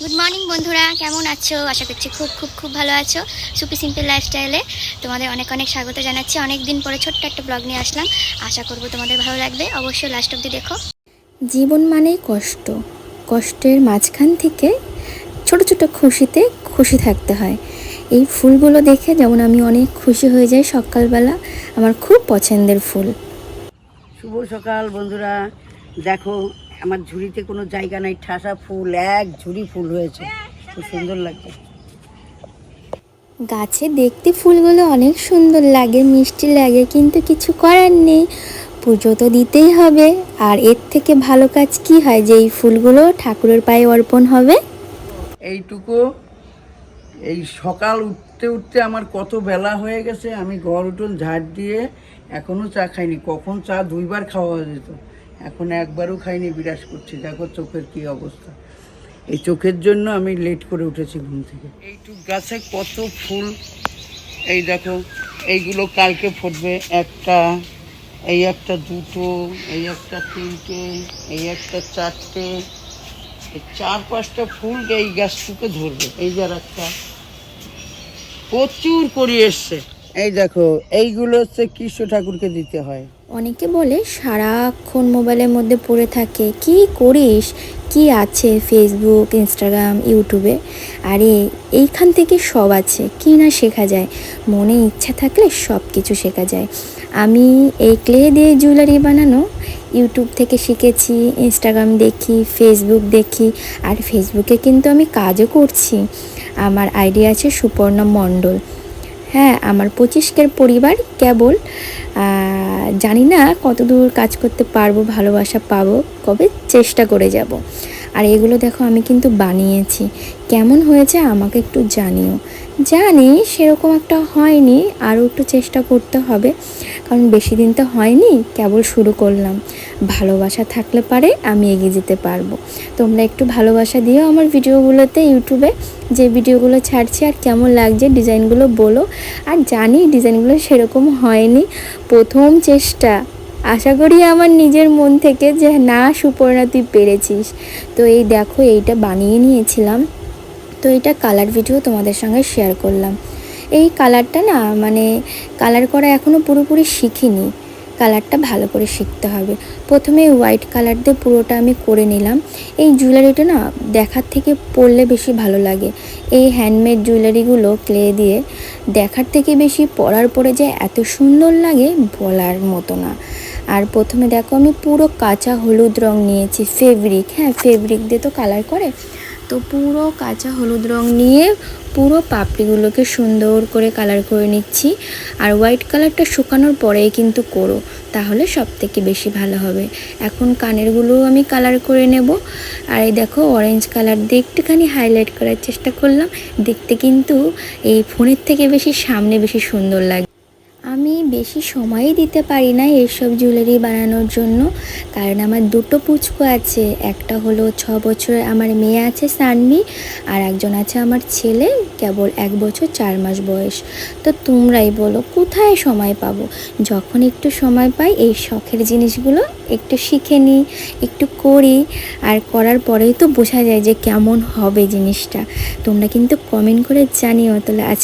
Good morning বন্ধুরা। কেমন আছো? আশা করছি খুব খুব খুব ভালো আছো। সুপি সিম্পল লাইফস্টাইলে তোমাদের অনেক অনেক স্বাগত জানাচ্ছি। অনেক দিন পরে ছোট্ট একটা ব্লগ নিয়ে আসলাম। আশা করব তোমাদের ভালো লাগবে। অবশ্যই লাস্ট অব্দি দেখো। জীবন মানেই কষ্ট। কষ্টের মাঝখান থেকে ছোট ছোট খুশিতে খুশি থাকতে হয়। এই ফুলগুলো দেখে যেমন আমি অনেক খুশি হয়ে যাই সকালবেলা আমার খুব পছন্দের ফুল। শুভ সকাল বন্ধুরা। দেখো আমার ঝুড়িতে কোনো জায়গা নাই ঠাসা ফুল এক ঝুড়ি ফুল হয়েছে। খুব সুন্দর লাগছে। গাছে দেখতে ফুলগুলো অনেক সুন্দর লাগে মিষ্টি লাগে কিন্তু কিছু করার নেই। পুজো তো দিতেই হবে আর এর থেকে ভালো কাজ কি হয় যে এই ফুলগুলো ঠাকুরের পায়ে অর্পণ হবে? এইটুকু এই সকাল উঠতে উঠতে আমার কত বেলা হয়ে গেছে আমি ঘর উঠোন ঝাড় দিয়ে এখনও চা খাইনি। কখন চা দুইবার খাওয়া যেত। এখন একবারও খাইনি বিরাজ করছি। দেখো চোখের কি অবস্থা। এই চোখের জন্য আমি লেট করে উঠেছি ঘুম থেকে। এইটুক গাছে কত ফুল। এই দেখো এইগুলো কালকে ফুটবে। একটা এই একটা দুটো এই একটা তিনটে এই একটা চারটে। চার পাঁচটা ফুল এই গাছটুকে ধরবে। এই যার একটা প্রচুর করে এসছে এই দেখো এইগুলো হচ্ছে কৃষ্ণ ঠাকুরকে দিতে হয়। অনেকে বলে সারাক্ষণ মোবাইলের মধ্যে পড়ে থাকে, কি করিস? কি আছে ফেসবুক ইনস্টাগ্রাম ইউটিউবে আরে, এইখান থেকে সব আছে, কি না শেখা যায়? মনে ইচ্ছা থাকলে সব কিছু শেখা যায়। আমি এই ক্লে দিয়ে জুয়েলারি বানানো ইউটিউব থেকে শিখেছি ইনস্টাগ্রাম দেখি ফেসবুক দেখি, আর ফেসবুকে কিন্তু আমি কাজও করছি। আমার আইডিয়া আছে সুপর্ণা মণ্ডল। হ্যাঁ আমার পঁচিশকের পরিবার কেবল জানি না কতদূর কাজ করতে পারব ভালোবাসা পাবো কবে চেষ্টা করে যাব। আর এগুলো দেখো আমি কিন্তু বানিয়েছি। কেমন হয়েছে আমাকে একটু জানিও। জানি সেরকম একটা হয়নি, আরও একটু চেষ্টা করতে হবে। কারণ বেশি দিন তো হয়নি, কেবল শুরু করলাম। ভালোবাসা থাকলে পারে আমি এগিয়ে যেতে পারব। তোমরা একটু ভালোবাসা দিও আমার ভিডিওগুলোতে ইউটিউবে, যে ভিডিওগুলো ছাড়ছি আর কেমন লাগছে ডিজাইনগুলো বলো। আর জানি ডিজাইনগুলো সেরকম হয়নি। প্রথম চেষ্টা। আশা করি আমার নিজের মন থেকে যে, না সুপর্ণা, তুই পেরেছিস। তো এই দেখো, এইটা বানিয়ে নিয়েছিলাম। তো এটা কালার ভিডিও তোমাদের সঙ্গে শেয়ার করলাম। এই কালারটা না মানে কালার করা এখনও পুরোপুরি শিখিনি। কালারটা ভালো করে শিখতে হবে। প্রথমে হোয়াইট কালার দিয়ে পুরোটা আমি করে নিলাম। এই জুয়েলারিটা না, দেখার থেকে পরলে বেশি ভালো লাগে। এই হ্যান্ডমেড জুয়েলারিগুলো ক্লে দিয়ে দেখার থেকে বেশি পরার পরে যে এত সুন্দর লাগে, বলার মতো না। আর প্রথমে দেখো আমি পুরো কাঁচা হলুদ রং নিয়েছি ফেব্রিক হ্যাঁ ফেব্রিক দিয়ে তো কালার করে। তো পুরো কাঁচা হলুদ রং নিয়ে পুরো পাপড়িগুলোকে সুন্দর করে কালার করে নিচ্ছি। আর হোয়াইট কালারটা শুকানোর পরেই কিন্তু করো, তাহলে সব থেকে বেশি ভালো হবে। এখন কানেরগুলোও আমি কালার করে নেব। আর এই দেখো অরেঞ্জ কালার দিয়ে একটুখানি হাইলাইট করার চেষ্টা করলাম। দেখতে কিন্তু এই ফোনের থেকে বেশি সামনে বেশি সুন্দর লাগে আমি বেশি সময়ই দিতে পারি না এইসব জুয়েলারি বানানোর জন্য। কারণ আমার দুটো পুচকো আছে, একটা হলো ছ বছরের আমার মেয়ে আছে সানমি, আর একজন আছে আমার ছেলে, কেবল এক বছর চার মাস বয়স। তো তোমরাই বলো, কোথায় সময় পাবো? যখন একটু সময় পাই, এই শখের জিনিসগুলো একটু শিখে নিই, একটু করি, আর করার পরেই তো বোঝা যায় যে কেমন হবে জিনিসটা। তোমরা কিন্তু কমেন্ট করে জানিও, তাহলে আজ